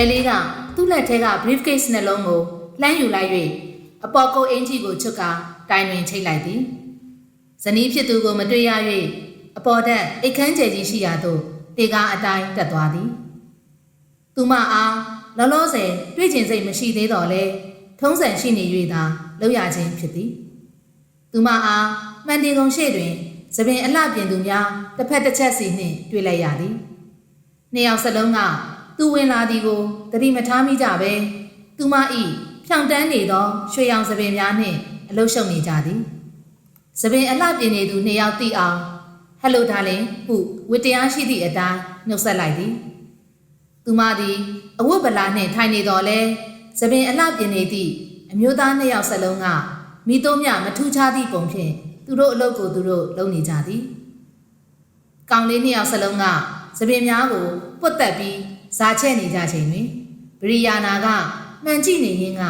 ဘယ်လေးကသူ့လက်ထဲက briefcase နှလုံးကိုလှမ်းယူလိုက်၍အပေါ်ကုတ်အင်ကြီးကိုချွတ်ကတိုင်တွင်ချိတ်လိုက်သည်ဇနီးဖြစ်သူကိုမတွေ့ရ၍အပေါ်တက်အိတ်ခမ်းကျယ်ကြီးရှိရာသို့တေကားအတိုင်းတက်သွားသည်သူမအားလောလောဆယ်တွေ့ကျင်စိတ်မရှိသေးတော့လဲထုံးစံရှိနေ၍သာလောက်ရခြင်းဖြစ်သည်သူမအားမှန်တင်ကုန်ရှေ့တွင်သပင်အလှပြင်သူများတစ်ဖက်တစ်ချက်စီနှင့်တွေ့လိုက်ရသည်နှစ်ယောက်စလုံးက သူဝင်လာသည်ကိုသတိမထားမိကြပဲသူမ၏ဖြောင်တန်းနေသောရွှေရောင်သပင်များနှင့်အလုရှုံနေကြသည်သပင်အလှပြင်နေသူနှစ်ယောက်သိအောင်ဟယ်လိုဒါလင်ဟုဝတ္တရားရှိသည့်အတိုင်းနှုတ်ဆက်လိုက်သည်သူမသည်အဝတ်ဗလာနှင့်ထိုင်နေတော်လဲသပင်အလှပြင်နေသည့်အမျိုးသားနှစ်ယောက်စလုံးကမိသုံးမြမထူးခြားသည့်ပုံဖြင့်သူတို့အလုပ်ကိုသူတို့လုပ်နေကြသည်။ကောင်လေးနှစ်ယောက်စလုံးကသပင်များကိုပွတ်တက်ပြီး ဇာချဲ့နေကြချိန်တွင်ဗရီယာနာကမှန်ကြည့်နေရင်းက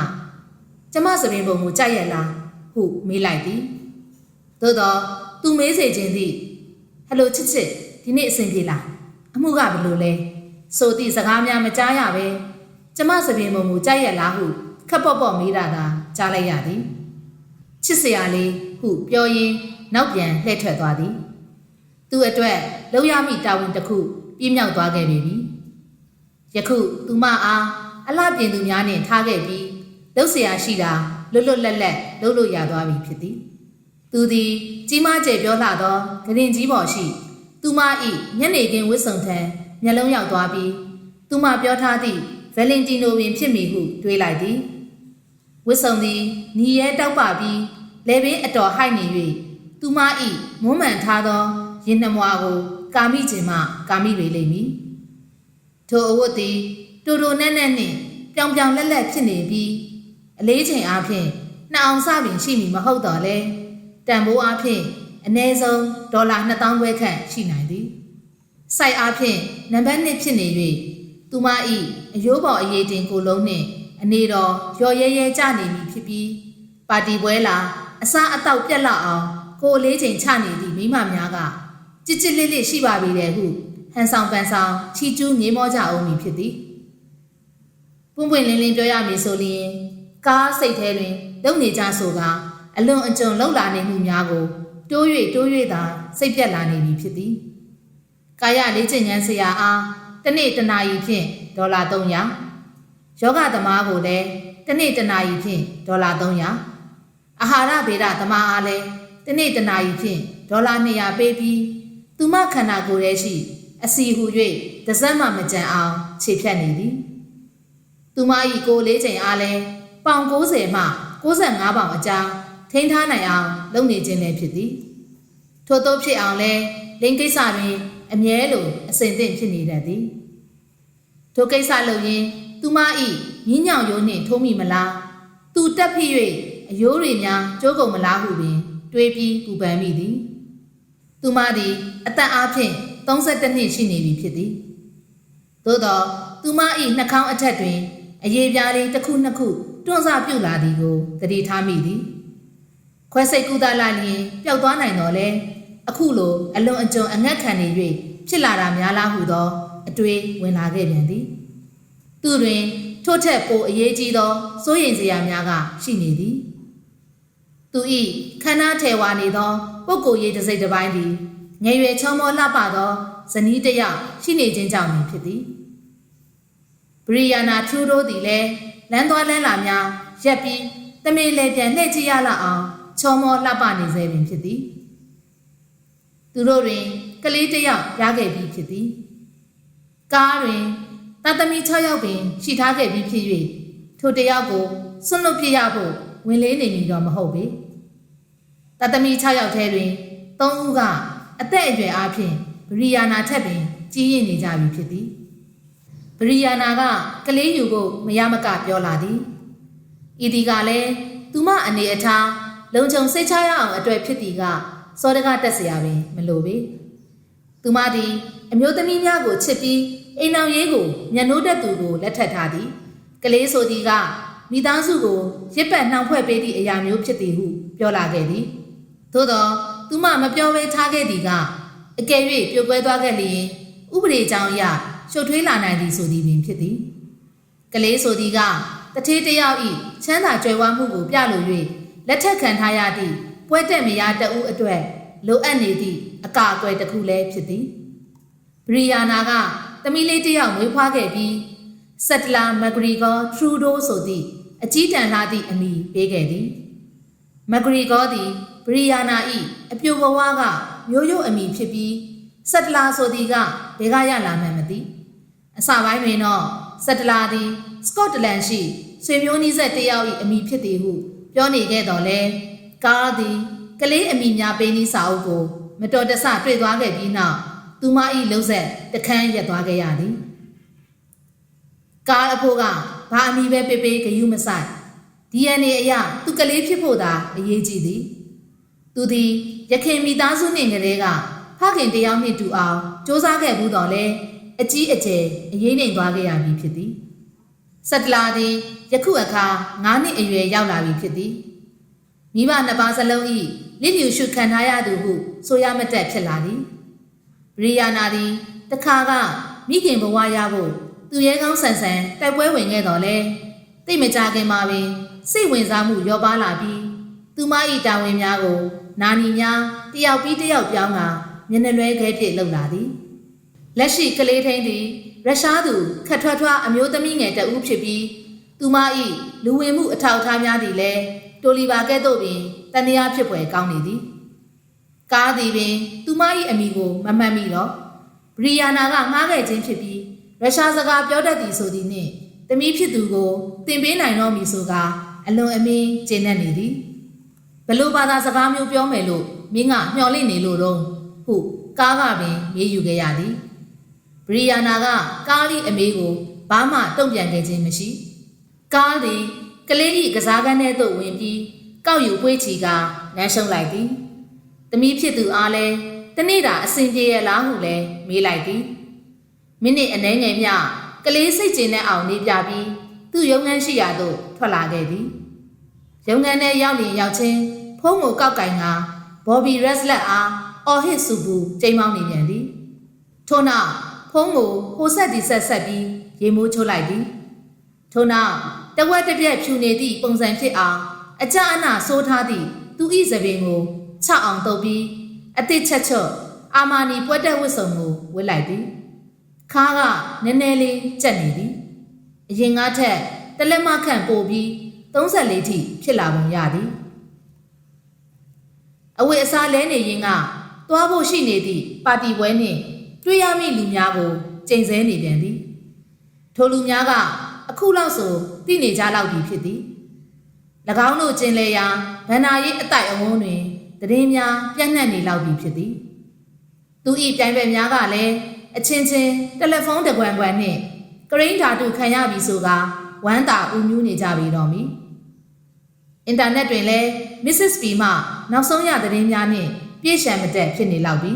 ကျမသပင်ပုံကိုကြိုက်ရလားဟုမေးလိုက်သည်။သို့တော့သူမေးစေခြင်းသည့်ဟယ်လိုချစ်ချစ်ဒီနေ့အဆင်ပြေလားအမှုကဘယ်လိုလဲဆိုသည့်စကားများမကြားရပဲကျမစပင်ပုံမူကြိုက်ရလားဟုခပ်ပေါ့ပေါ့မေးတာသာကြားလိုက်ရသည်ချစ်စရာလေးဟုပြောရင်းနောက်ပြန်လှည့်ထွက်သွားသည်သူအတွက်လောက်ရမိတာဝန်တစ်ခုပြည့်မြောက်သွားခဲ့ပြီ ယခုသူမအားအလှပြင်သူများနှင့်ထားခဲ့ပြီးလှုပ်เสียရှိတာလွတ်လွတ်လပ်လပ်လှုပ်လို့ရသွားပြီဖြစ်သည်သူသည်ကြီးမားကျယ်ပြောလာသောဂရင်ကြီးပေါ်ရှိ သူမ၏ညနေခင်းဝတ်စုံထံမျက်လုံးရောက်သွားပြီးသူမပြောထားသည့်ဗယ်လင်တီနိုပင်ဖြစ်မည်ဟုတွေးလိုက်သည်ဝတ်စုံသည်ညီရဲတောက်ပပြီးလေပင်အတော်ဟိုက်နေ၍သူမ၏မွမ်းမံထားသောရင်နှမွားကိုကာမိခြင်းမှကာမိလေလိမ့်မည် ထိုအဝတ်သည်တူတူနဲ့နဲ့နှင့်ပြောင်ပြောင်လက်လက်ဖြစ်နေပြီးအလေးချိန်အားဖြင့်နှစ်အောင်စပင်ရှိမည်မဟုတ်တော့လဲတန်ဖိုးအားဖြင့်အနည်းဆုံးဒေါ်လာ2000ခွဲခန့်ရှိနိုင်သည်။စိုက်အားဖြင့်နံပါတ်1ဖြစ်နေ၍သူမ၏အယိုးပေါ်အရေးတင်ကိုလုံးနှင့်အနေတော်ရော်ရဲရဲကြနေပြီဖြစ်ပြီးပါတီပွဲလာအစားအသောက်ပြက်လောက်အောင်ကိုယ်လေးချိန်ချနေသည့်မိမများကကြစ်ကြစ်လေးလေးရှိပါပြီလေဟု ဟန်ဆောင်ပန်ဆောင်ချီကျူးမြေမောကြအောင်မည်ဖြစ်သည်။ပွင့်ပွင့်လင်းလင်းပြောရမည်ဆိုလျင်ကားစိတ်ထဲတွင်လုံနေကြဆိုကအလွန်အကျွံလောက်လာနေမှုများကို တိုး၍တိုး၍သာစိတ်ပြက်လာနေပြီဖြစ်သည်။ကာယလေးကျင့်ဉာဏ်ဆရာအားတစ်နေ့တစ်နာရီဖြင့်ဒေါ်လာ300ယောဂသမားကိုလည်းတစ်နေ့တစ်နာရီဖြင့်ဒေါ်လာ300အာဟာရဗေဒသမားအားလည်းတစ်နေ့တစ်နာရီဖြင့်ဒေါ်လာ200ပေးပြီးသူမခန္ဓာကိုယ်ရဲ့ရှိ အစီဟူ၍တစက်မှမကြံအောင်ခြေဖြတ်နေသည်။သူမ၏ကိုယ်လေးချိန်အားလည်းပေါင်90မှ65ပေါင်အကြားထိန်းထားနိုင်အောင်လုပ်နေခြင်းလည်းဖြစ်သည်။ထို့သောဖြစ်အောင်လဲလင်းကိစ္စတွင်အမြဲလိုအစဉ်သင့်ဖြစ်နေတတ်သည်။ထိုကိစ္စလုပ်ရင်သူမ၏ညညောင်ရိုးနှင့်ထိုးမိမလား။သူတက်ဖြစ်၍အယိုးတွေများကျိုးကုန်မလားဟုပင် တွေးပြီးပူပန်မိသည်။သူမသည်အသက်အားဖြင့် 32နှစ်ရှိနေပြီဖြစ်သည်။သို့သောသူမ၏နှာခေါင်းအထက်တွင်အရေးပြားလေးတစ်ခုနှစ်ခုတွန်းဆပြုတ်လာသည်ကိုသတိထားမိသည်။ခွဲစိတ်ကူးသားလိုက်ရင်ပျောက်သွားနိုင်တော့လဲအခုလိုအလွန်အကျွံအငတ်ခံနေ၍ဖြစ်လာတာများလားဟုသောအတွေးဝင်လာခဲ့ပြန်သည်သူတွင်ထို့ထက်ပိုအရေးကြီးသောစိုးရိမ်စရာများကရှိနေသည်သူ၏ခန္ဓာထေဝါနေသောပုဂ္ဂိုလ်ရေးတစ်စိတ်တစ်ပိုင်းသည် ငယ်ရွယ်ချောမောလှပသောဇနီးတစ်ယောက်ရှိနေခြင်းကြောင့်ဖြစ်သည်ဘရီယာနာထရူဒိုသည်လည်းလမ်းသွားလမ်းလာများရက်ပြီးတမေလေပြန်လှည့်ကြည့်ရလောက်အောင်ချောမောလှပနေစေပင်ဖြစ်သည်သူတို့တွင်ကလေးတစ်ယောက်ရခဲ့ပြီးဖြစ်သည်ကားတွင်သားသမီး6ယောက်ပင်ရှိထားခဲ့ပြီးဖြစ်၍ထိုတစ်ယောက်ကိုဆွန့်လွတ်ပြရဖို့ဝင်လေးနေမည်တော့မဟုတ်ပေသားသမီး6ယောက်ထဲတွင်3ဦးက အသက်အရွယ်အားဖြင့်ဗရီယာနာထက်ပင် ကြီးရင်နေကြပြီဖြစ်သည်ဗရီယာနာကကလေးယူဖို့မရမကပြောလာသည်ဤဒီကလည်းသူမအနေအထားလုံခြုံစိတ်ချရအောင်အတွက်ဖြစ်သည်ကစောတကတက်เสียပင်မလိုပေသူမသည်အမျိုးသမီးများကိုချစ်ပြီးအိမ်အောင်ရေးကိုညနိုးတက်သူကိုလက်ထပ်ထားသည်ကလေးဆိုသည်ကမိသားစုကိုရစ်ပတ်နှောင်ဖွဲ့ပေးသည့်အရာမျိုးဖြစ်သည်ဟုပြောလာခဲ့သည်သို့သော သူမမပြောဘဲထားခဲ့သည်ကအကယ်၍ပြုတ်ကွဲသွားခဲ့လျင်ဥပဒေကြောင်းအရရှုပ်ထွေးလာနိုင်သည်ဆိုသည်ပင်ဖြစ်သည်ကလေးဆိုသည်ကတထေးတစ်ယောက်ဤချမ်းသာကြွယ်ဝမှုကိုပြလို၍လက်ထက်ခံထားရသည့်ပွဲတက်မရတအုပ်အတွက်လိုအပ်နေသည့်အကာအကွယ်တစ်ခုလည်းဖြစ်သည်ဘရီယာနာကသမီးလေးတစ်ယောက်မွေးဖွားခဲ့ပြီးဆက်တလာမက်ဂရီဂေါထရူဒိုဆိုသည့်အကြီးတန်းလာသည့်အမည်ပေးခဲ့သည်မက်ဂရီဂေါသည် ဘရီယာနာ၏အပြိုဘဝကမျိုးရိုးအမည်ဖြစ်ပြီးဆက်တလာဆိုသည်ကဘယ်ကရလာမှန်းမသိအစပိုင်းတွင်တော့စက်တလာသည်စကော့တလန်ရှိဆွေမျိုးနီးစက်တစ်ယောက်၏အမိဖြစ်သည်ဟုပြောနေခဲ့တော်လဲကားသည်ကလေးအမိများပေးနီးစာအုပ်ကိုမတော်တဆတွေ့သွားခဲ့ပြီးနောက်သူမ၏လှုပ်ဆက်တခန်းရက်သွားခဲ့ရသည်ကားအဖို့ကဘာအမိပဲပေးပေးဂယုမဆိုင် DNA အရသူကလေးဖြစ်ဖို့သာအရေးကြီးသည် သူသည်ရခင်မိသားစုနှင့်ကလေးကဖခင်တယောက်နှင့်တူအောင်စ조사ခဲ့ဘူးတော့လဲအကြီးအကျယ်အရေးနှိမ်သွားခဲ့ရပြီဖြစ်သည်ဆက်တလာသည်ယခုအခါ9နှစ်အရွယ်ရောက်လာပြီဖြစ်သည်မိဘနှစ်ပါးစလုံး၏လစ်လျူရှုခံထားရသူဟုဆိုရမတက်ဖြစ်လာသည်ဘရီယာနာသည်တခါကမိခင်ဘဝရဖို့သူရဲကောင်းဆန်ဆန်တိုက်ပွဲဝင်ခဲ့တော်လဲတိတ်မကြခင်မှာပင်စိတ်ဝင်စားမှုလျော့ပါလာပြီး သူမ၏တာဝန်များကို နာနီများတယောက်ပြီးတယောက်ပြောင်းကမျက်နှာလွဲခဲဖြင့်လှုပ်လာသည်လက်ရှိကလေးထင်းသည်ရုရှားသူခတ်ထွတ်ထွားအမျိုးသမီးငယ်တဦးဖြစ်ပြီးသူမ၏လူဝင်မှုအထောက်အထားများသည်လည်းတိုလီဘာကဲ့သို့ပင်တန်တရားဖြစ်ပွယ်ကောင်းနေသည်ကားသည်ပင် သူမ၏အမိကိုမမှတ်မိတော့ဘရီယာနာကငှားခဲ့ခြင်းဖြစ်ပြီးရုရှားစကားပြောတတ်သည်ဆိုသည်နှင့်တမီးဖြစ်သူကိုတင်ပေးနိုင်တော့မည်ဆိုကာအလွန်အမင်းကျဉ်းနေသည် ဘလို့ဘာသာစကားမျိုးပြောမယ်လို့မင်းကမျှော်လင့်နေလို့တော့ဟုကားကပင်မေးယူခဲ့ရသည်ဘရီယာနာကကားလေးအမေးကိုဘာမှတုံ့ပြန်ခဲ့ခြင်းမရှိကားသည်ကလေး၏ကစားကန်းထဲသို့ဝင်ပြီးကောက်ယူပွေးချီကလမ်းရှုံးလိုက်သည်တမီးဖြစ်သူအားလဲတနေ့တာအစဉ်ပြေရလားဟုလဲမေးလိုက်သည်မိနစ်အနည်းငယ်မျှကလေးစိတ်ကျဉ်တဲ့အောင်နေပြပြီးသူ့ရုံငန်းရှိရာသို့ထွက်လာခဲ့သည်ရုံငန်းထဲရောက်လျင်ရောက်ချင်း ဖုံးကိုကောက်ကင်ကဘော်ဘီရက်စလက်အားအော်ဟစ်ဆူပူကျိမ်းမောင်းနေပြန်သည်ထို့နောက်ဖုံးကိုဟိုဆက်ဒီဆက်ဆက်ပြီးရေမိုးချိုးလိုက်သည်ထို့နောက်တဝက်တစ်ပြက်ဖြူနေသည့်ပုံစံဖြစ်အောင်အကြအနာဆိုးထားသည့်သူ၏သပင်ကိုချအောင်တုပ်ပြီးအတစ်ချက်ချော့အာမာနီပွဲတက်ဝတ်စုံကိုဝတ်လိုက်သည်ခါကနည်းနည်းလေးကြက်နေသည်အရင်ကထက်တလက်မခန့်ပို့ပြီး34ထိဖြစ်လာပုံရသည် အဝတ်အစားလဲနေရင်ကသွားဖို့ရှိနေသည့်ပါတီပွဲနှင့်တွေ့ရမည့်လူများကိုကြိမ်ဆဲနေပြန်သည်ထိုလူများကအခုလောက်ဆိုသိနေကြလောက်ပြီဖြစ်သည်၎င်းတို့ကျင်လေရာဗန္နာရေးအတိုက်အဝန်းတွင်တည်င်းများပြန့်နှံ့နေလောက်ပြီဖြစ်သည်သူ၏ပြိုင်ပွဲများကလည်းအချင်းချင်းတယ်လီဖုန်းတကွမ်ကွမ်နှင့်ကရိန်းဓာတုခံရပြီဆိုကဝမ်းသာဦးညူးနေကြပြီတော့မီ အင်တာနက်တွင်လည်း Mrs. P မှနောက်ဆုံးရသတင်းများနှင့်ပြည့်စုံမတက်ဖြစ်နေလောက်ပြီ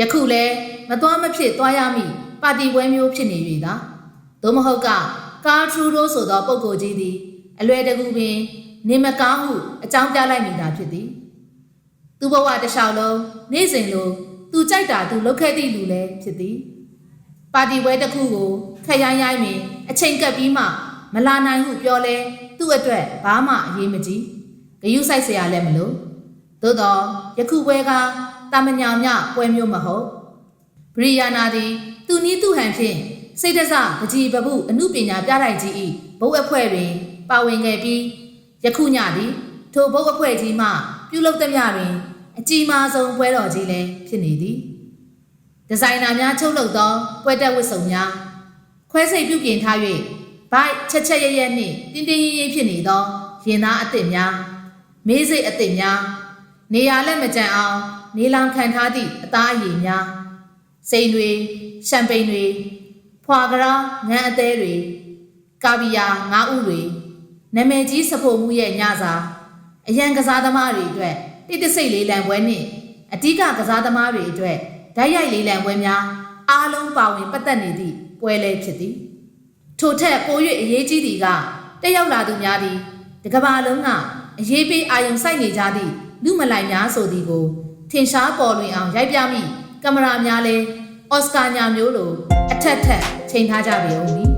ယခုလည်းမသွားမဖြစ်သွားရမည်ပါတီပွဲမျိုးဖြစ်နေ၍သာသို့မဟုတ်ကကာထရူဒိုဆိုသောပုဂ္ဂိုလ်ကြီးသည်အလွယ်တကူပင် နေမကောင်းဟုအကြောင်းပြလိုက်မိတာဖြစ်သည်သူဘဝတစ်လျှောက်လုံးနေ့စဉ်လိုသူကြိုက်တာသူလုပ်ခဲ့သည့်လူလည်းဖြစ်သည်ပါတီပွဲတစ်ခုကိုခက်ရိုင်းရိုင်းပင်အချိန်ကပ်ပြီးမှ မလာနိုင်ဟုပြောလဲသူ့အတွက်ဘာမှအရေးမကြီးဂယုဆိုင်เสียရလည်းမလို့သို့တော့ယခုပွဲကတာမညာမြပွဲမျိုးမဟုတ်ဘရီယာနာသည်သူနီးသူဟန်ဖြင့်စိတ်တစပကြီးပပုအမှုပညာပြတိုက်ကြီး၏ဘုတ်အဖွဲ့တွင် ပါဝင်ခဲ့ပြီးယခုညသည်ထိုဘုတ်အဖွဲ့ကြီးမှပြုလုပ်သမျှတွင် အကြီးမားဆုံးပွဲတော်ကြီးလည်းဖြစ်နေသည် ဒီဇိုင်နာများချုပ်လုပ်သောပွဲတက်ဝတ်စုံများခွဲစိတ်ပြုပြင်ထား၍ ဘိုက်ချက်ချက်ရရနှင့်တင်းတင်းရင်ရင်ဖြစ်နေသောရင်သားအစ်စ်များမေးစိတ်အစ်စ်များနေရာလက်မကျန်အောင်နေလောင်ခံထားသည့်အသားအရည်များစိန်တွေရှမ်ပိန်တွေဖွာကရာငန်းအသေးတွေကာဗီယာငါးဥတွေနာမည်ကြီးစဖို့မှုရဲ့ညစာအရန်ကစားသမားတွေအတွက်တိတဆိတ်လေးလံပွဲနှင့်အဓိကကစားသမားတွေအတွက်ဓာတ်ရိုက်လေးလံပွဲများအားလုံးပါဝင်ပတ်သက်နေသည့်ပွဲလဲဖြစ်သည် ထိုထက်ပို၍အရေးကြီးသည်ကတက်ရောက်လာသူများသည်တကဘာလုံးကအရေးပေးအာရုံစိုက်နေကြသည့်လူမလိုက်များဆိုသည်ကို ထင်ရှားပေါ်လွင်အောင်ရိုက်ပြမိကင်မရာများလဲအော်စကာညာမျိုးလိုအထက်ထက်ချိန်ထားကြပေဦးမည်